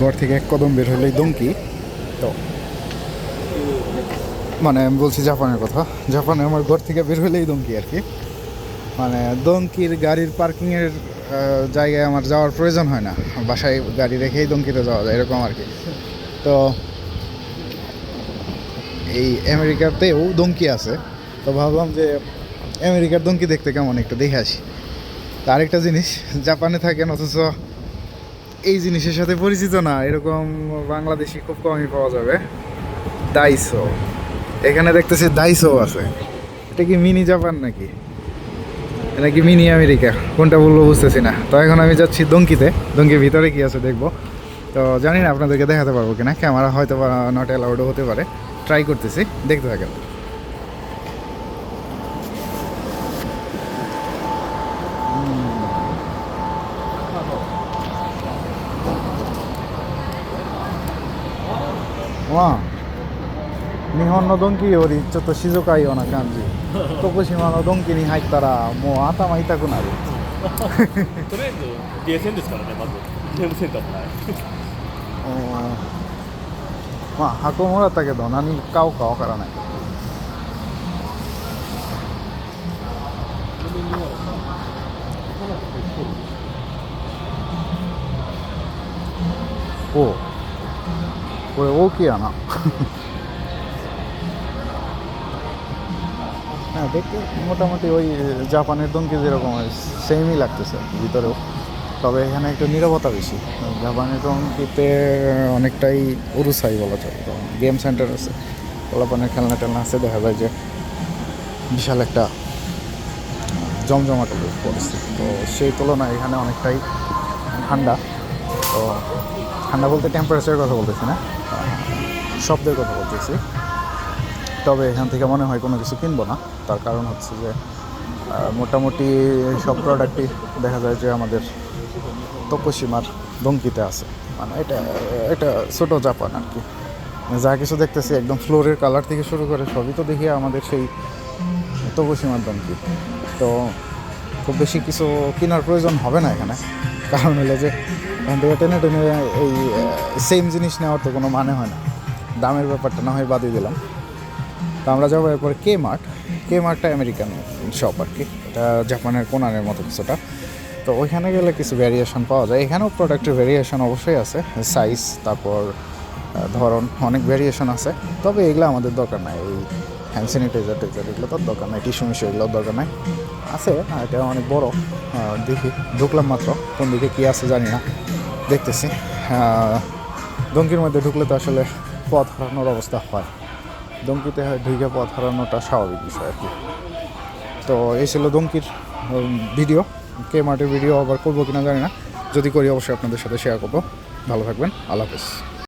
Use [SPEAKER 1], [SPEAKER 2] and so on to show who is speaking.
[SPEAKER 1] ঘর থেকে এক কদম বের হলেই দমকি। তো মানে আমি বলছি জাপানের কথা। জাপানে আমার ঘর থেকে বের হলেই দমকি আর কি। মানে দমকির গাড়ির পার্কিংয়ের জায়গায় আমার যাওয়ার প্রয়োজন হয় না। বাসায় গাড়ি রেখেই দমকিতে যাওয়া যায়, এরকম আর কি। তো, এই আমেরিকাতেও দমকি আছে। তো ভাবলাম যে আমেরিকার দমকি দেখতে কেমন, একটু দেখে আসি। আরেকটা জিনিস, জাপানে থাকেন অথচ এই জিনিসের সাথে পরিচিত না। এরকম বাংলাদেশি খুব কমই পাওয়া যাবে। দাইসো এখানে দেখতেছি দাইসো আছে। এটা কি মিনি জাপান নাকি? নাকি মিনি আমেরিকা? কোনটা বলব বুঝতেছি না। তো এখন আমি যাচ্ছি দঙ্কিতে দঙ্কির ভিতরে কি আছে দেখব। তো জানি না আপনাদেরকে দেখাতে পারব কিনা। ক্যামেরা হয়তো বা নট অ্যালাউডও হতে পারে। ট্রাই করতেছি। দেখতে থাকেন। わ日本のドンキよりちょっと静かいような感じ。徳島のドンキに入ったらもう頭痛くなる。
[SPEAKER 2] とりあえずゲーセンですからねまず。ゲームセンターもない。
[SPEAKER 1] うん。まあ箱もらったけど何買おうかわからないこれ大きいやなহ্যাঁ দেখতে মোটামুটি ওই জাপানের দমকে যেরকম সেমই লাগতেছে ভিতরেও তবে এখানে একটু নিরবতা বেশি জাপানের দমকিতে অনেকটাই উরুসাই বলা চলে গেম সেন্টার আছে পোলাপানের খেলনা টেলনা আছে দেখা যায় যে বিশাল একটা জমজমাট পরিস্থিতি তো সেই তুলনায় এখানে অনেকটাই ঠান্ডা তো ঠান্ডা বলতে টেম্পারেচারের কথা বলতেছি না। শব্দের কথা বলতেছি। তবে এখান থেকে মনে হয় কোনো কিছু কিনবো না। তার কারণ হচ্ছে যে মোটামুটি সব প্রোডাক্টই দেখা যায় যে আমাদের তপসীমার দমকিতে আছে। মানে এটা এটা ছোট জাপান আর কি। যা কিছু দেখতেছি একদম ফ্লোরের কালার থেকে শুরু করে সবই তো দেখি আমাদের সেই তপসীমার দমকি তো খুব বেশি কিছু কেনার প্রয়োজন হবে না এখানে। কারণ হলো যে থেকে টেনে টেনে এই সেম জিনিস নেওয়ার তো কোনো মানে হয় না। দামের ব্যাপারটা না হয় বাদই দিলাম। তো আমরা যাব এরপরে কে মার্ট কে মার্টটা আমেরিকান শপ আর কি। এটা জাপানের কোনারের মতো কিছুটা। তো ওইখানে গেলে কিছু ভ্যারিয়েশন পাওয়া যায়। এখানেও প্রোডাক্টের ভ্যারিয়েশন অবশ্যই আছে। সাইজ তারপর ধরন, অনেক ভ্যারিয়েশন আছে। তবে এগুলো আমাদের দরকার নাই। এই হ্যান্ড স্যানিটাইজার টাইজার এগুলো তো দরকার নাই। টিস্যু মিশু এগুলোর দরকার নাই। আছে এটা অনেক বড়। দেখি, ঢুকলাম মাত্র। কোন দিকে কী আছে জানি না। দেখতেছি। দমকির মধ্যে ঢুকলে তো আসলে পথ হারানোর অবস্থা হয়। দমকিতে ঢুকে পথ হারানোটা স্বাভাবিক বিষয় আর কি। তো এই ছিল দমকির ভিডিও কে মার্টের ভিডিও আবার করব কিনা জানি না। যদি করি অবশ্যই আপনাদের সাথে শেয়ার করব। ভালো থাকবেন। আল্লাহ হাফেজ।